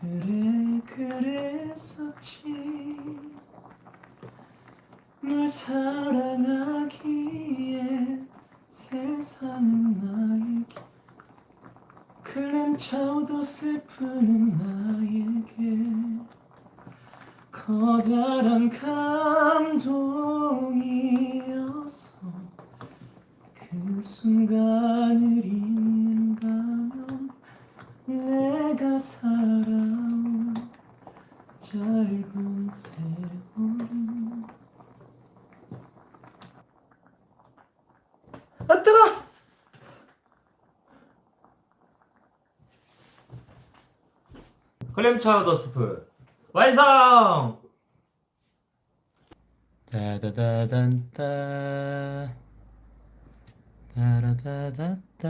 그래 그랬었지. 널 사랑하기에 세상은 나에게 클램차오도 슬프는 나에게 커다란 감동이었어. 그 순간을 잊는다면 내가 짧은 아 뜨거! 클램 차우더 스프 완성! 따다다단따 따라다다따